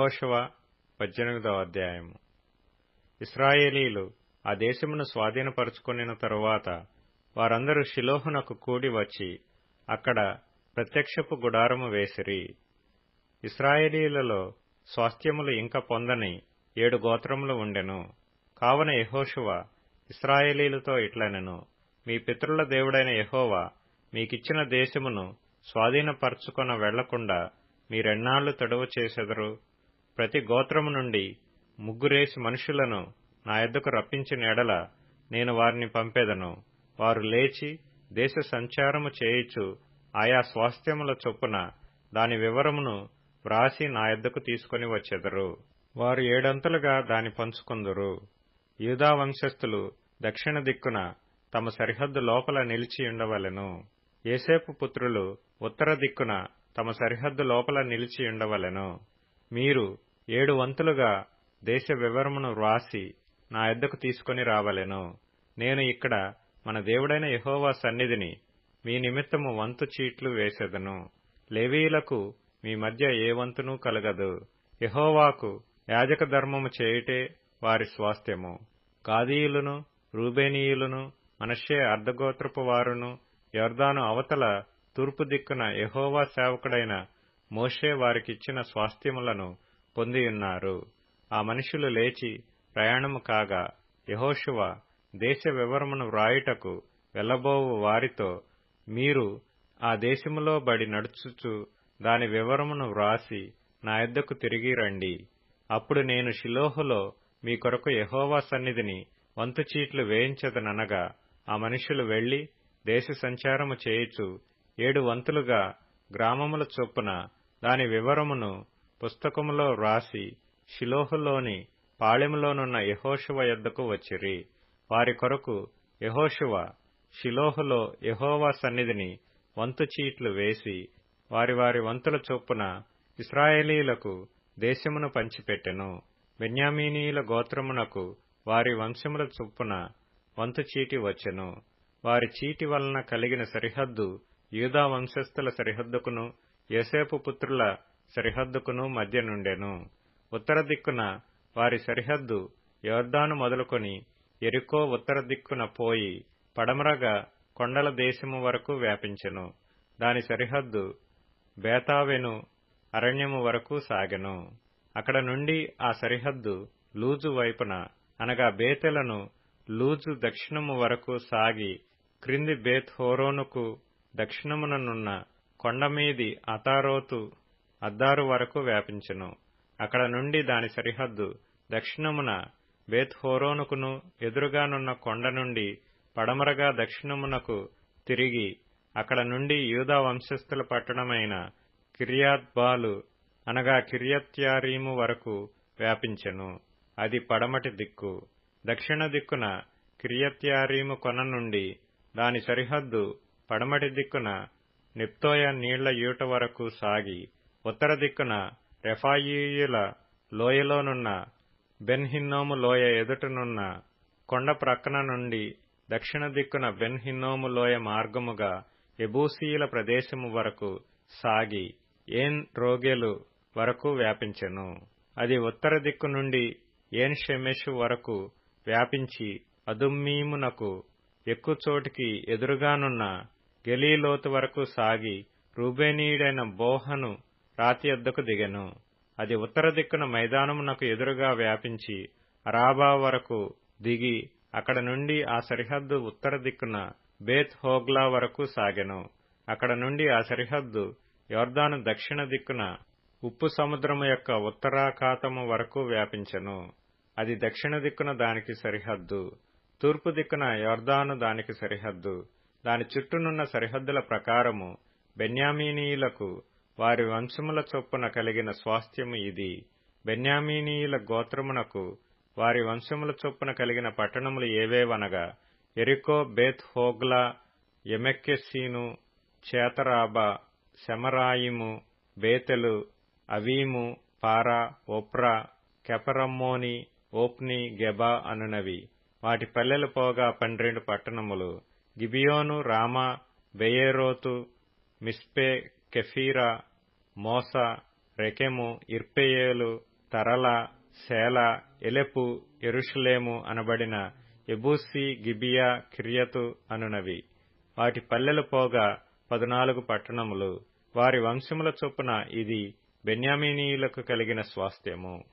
యహోషువ పద్దెనిమిదవ అధ్యాయము. ఇస్రాయేలీలు ఆ దేశమును స్వాధీనపరుచుకొనిన తరువాత వారందరూ షిలోహునకు కూడి వచ్చి అక్కడ ప్రత్యక్షపు గుడారము వేసిరి. ఇస్రాయేలీలలో స్వాస్థ్యములు ఇంకా పొందని ఏడు గోత్రములు ఉండెను. కావున యహోషువ ఇస్రాయేలీలతో ఇట్లనెను మీ పితరుల దేవుడైన యహోవా మీకిచ్చిన దేశమును స్వాధీనపరచుకొన వెళ్ళకుండా మీరెన్నాళ్ళు తడువు చేసెదరు? ప్రతి గోత్రము నుండి ముగ్గురేసి మనుషులను నా యొద్దకు రప్పించిన ఎడల నేను వారిని పంపేదను. వారు లేచి దేశ సంచారము చేయుచు ఆయా స్వాస్థ్యముల చొప్పున దాని వివరమును వ్రాసి నా యొద్దకు తీసుకుని వచ్చెదరు. వారు ఏడంతలుగా దాని పంచుకుందురు. యూదా వంశస్థులు దక్షిణ దిక్కున తమ సరిహద్దు లోపల నిలిచి ఉండవలెను. ఏసేపు పుత్రులు ఉత్తర దిక్కున తమ సరిహద్దు లోపల నిలిచి ఉండవలెను. మీరు ఏడు వంతులుగా దేశ వివరమును వ్రాసి నా ఎద్దకు తీసుకుని రావలెను. నేను ఇక్కడ మన దేవుడైన యహోవా సన్నిధిని మీ నిమిత్తము వంతు చీట్లు వేసెదను. లేవీయులకు మీ మధ్య ఏ వంతునూ కలగదు. యహోవాకు యాజక ధర్మము చేయుటే వారి స్వాస్థ్యము. కాదీయులను రూబేనీయులను మనషే అర్ధగోత్రపు వారును యొర్దాను అవతల తూర్పు దిక్కున యహోవా సేవకుడైన మోషే వారికిచ్చిన స్వాస్థ్యములను పొందియున్నారు ఆ మనుషులు లేచి ప్రయాణము కాగా యహోశువ దేశ వివరమును వ్రాయుటకు వెళ్ళబోవు వారితో మీరు ఆ దేశములో బడి నడుచుచు దాని వివరమును వ్రాసి నా యొద్దకు తిరిగి రండి. అప్పుడు నేను షిలోహులో మీ కొరకు యహోవా సన్నిధిని వంతు చీట్లు వేయించదననగా ఆ మనుషులు వెళ్ళి దేశ సంచారము చేయుచు ఏడు వంతులుగా గ్రామముల చొప్పున దాని వివరమును పుస్తకములో వ్రాసి షిలోహులోని పాళెములోనున్న యహోశివ యొద్దకు వచ్చిరి. వారి కొరకు యహోశివ షిలోహులో యహోవా సన్నిధిని వంతు చీట్లు వేసి వారి వారి వంతుల చొప్పున ఇస్రాయేలీలకు దేశమును పంచిపెట్టెను. బెన్యామీనీయుల గోత్రమునకు వారి వంశముల చొప్పున వంతు చీటి వచ్చెను. వారి చీటి వలన కలిగిన సరిహద్దు యూదా వంశస్థుల సరిహద్దుకును. యోసేపు పుత్రుల సరిహద్దుకును మధ్య నుండెను. ఉత్తర దిక్కున వారి సరిహద్దు యోర్దాను మొదలుకొని ఎరుకో ఉత్తర దిక్కున పోయి పడమరగా కొండల దేశము వరకు వ్యాపించెను. దాని సరిహద్దు బేతావెను అరణ్యము వరకు సాగెను. అక్కడ నుండి ఆ సరిహద్దు లూజు వైపున అనగా బేతెలను లూజు దక్షిణము వరకు సాగి క్రింది బేత్ హోరోనుకు దక్షిణముననున్న కొండమీది అతారోతు అద్దారు వరకు వ్యాపించెను. అక్కడ నుండి దాని సరిహద్దు దక్షిణమున బేత్ హోరోనుకును ఎదురుగానున్న కొండ నుండి పడమరగా దక్షిణమునకు తిరిగి అక్కడ నుండి యూదా వంశస్థుల పట్టణమైన కిర్యాత్బాలు అనగా కిర్యత్యారీము వరకు వ్యాపించెను. అది పడమటి దిక్కు. దక్షిణ దిక్కున కిర్యత్యారీము కొన నుండి దాని సరిహద్దు పడమటి దిక్కున నిప్తోయ నీళ్ళ యూట వరకు సాగి ఉత్తర దిక్కున రెఫాయీయుల లోయలోనున్న బెన్హిన్నోము లోయ ఎదుటనున్న కొండ ప్రక్కన నుండి దక్షిణ దిక్కున బెన్హిన్నోము లోయ మార్గముగా ఎబూసీయుల ప్రదేశము వరకు సాగి ఏన్ రోగెలు వరకు వ్యాపించెను. అది ఉత్తర దిక్కు నుండి ఏన్ షెమెషు వరకు వ్యాపించి అదుమ్మీమునకు ఎక్కుచోటికి ఎదురుగానున్న గెలీలోతు వరకు సాగి రూబేనీయుడైన బోహను రాతి అద్దకు దిగెను. అది ఉత్తర దిక్కున మైదానమునకు ఎదురుగా వ్యాపించి అరాబా వరకు దిగి అక్కడ నుండి ఆ సరిహద్దు ఉత్తర దిక్కున బేత్ హోగ్లా వరకు సాగెను. అక్కడ నుండి ఆ సరిహద్దు యోర్దాను దక్షిణ దిక్కున ఉప్పు సముద్రము యొక్క ఉత్తరాఖాతము వరకు వ్యాపించెను. అది దక్షిణ దిక్కున దానికి సరిహద్దు తూర్పు దిక్కున యోర్దాను దానికి సరిహద్దు. దాని చుట్టూనున్న సరిహద్దుల ప్రకారము బెన్యామీనీయులకు వారి వంశముల చొప్పున కలిగిన స్వాస్థ్యము ఇది. బెన్యామీనీయుల గోత్రమునకు వారి వంశముల చొప్పున కలిగిన పట్టణములు ఏవేవనగా ఎరికో బేత్ హోగ్లా ఎమెక్కెసీను చేతరాబా శమరాయిము బేతెలు అవీము పారా ఒప్రా కెపరమ్మోని ఓప్ని గెబా అనునవి. వాటి పల్లెలు పోగా పన్నెండు పట్టణములు. గిబియోను రామా బెయేరోతు మిస్పే కెఫీరా మోసా రెకెము ఇర్పెయేలు తరల సేల ఎలెపు ఎరుషులేము అనబడిన ఎబూసి గిబియా కిరియతు అనునవి. వాటి పల్లెలు పోగా పదునాలుగు పట్టణములు. వారి వంశముల చొప్పున ఇది బెన్యామీనీయులకు కలిగిన స్వాస్థ్యము.